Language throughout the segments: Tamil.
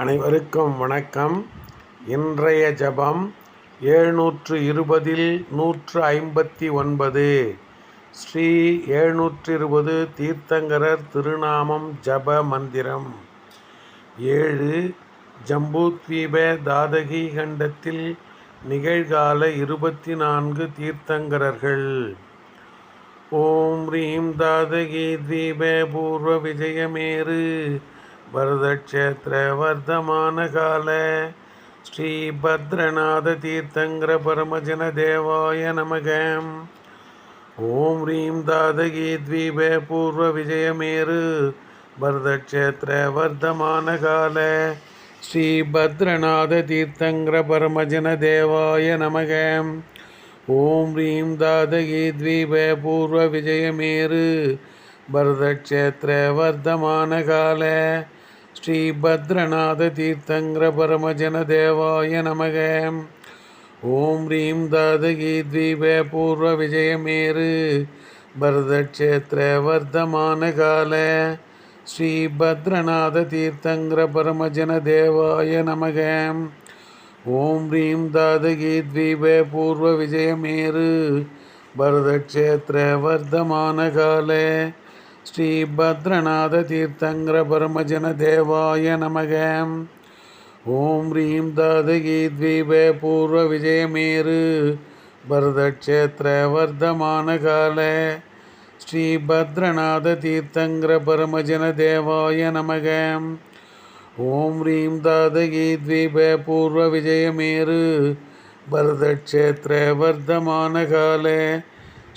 அனைவருக்கும் வணக்கம். இன்றைய ஜபம் எழுநூற்று இருபதில் நூற்று ஐம்பத்தி ஒன்பது. ஸ்ரீ எழுநூற்று இருபது தீர்த்தங்கரர் திருநாமம் ஜப மந்திரம். ஏழு ஜம்பூத்வீப தாதகி கண்டத்தில் நிகழ்கால இருபத்தி நான்கு தீர்த்தங்கரர்கள். ஓம் ரீம் தாதகி தீப பூர்வ விஜயமேரு வரதக்ஷேத்திர வர்த்தமான கால ஸ்ரீ பத்ரநாத தீர்த்தங்கர பரமஜன தேவாய நமகம் ஓம் ரீம் தாதகி த்வீப பூர்வ விஜயமேரு. பரதக்ஷேத்திர வர்த்தமான கால ஸ்ரீ பத்ரநாத தீர்த்தங்கர பரமஜன தேவாய நமகம் ஓம் ரீம் தாதகி த்வீப பூர்வ விஜயமேரு பரதக்ஷேத்திர வர்த்தமான கால ஸ்ரீ பத்ரநாத தீர்த்தங்கர ஸ்ரீபத்ரநாத தீர்த்தங்கர பரமஜன தேவாய நமக. ஓம் ஹ்ரீம் தாதகி த்வீப பூர்வ விஜயமேரு பரதக்ஷேத்திர வர்த்தமான கால ஸ்ரீபத்ரநாத தீர்த்தங்கர பரமஜன தேவாய நமக. ஓம் ஹ்ரீம் தாதகி த்வீப பூர்வ விஜயமேரு பரதக்ஷேத்திர வர்த்தமான காலே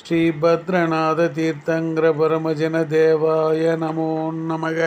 ஸ்ரீபத்ரநாத வர்த்தமான தீர்த்தங்கர பரமஜன தேவாய நமோ நமக.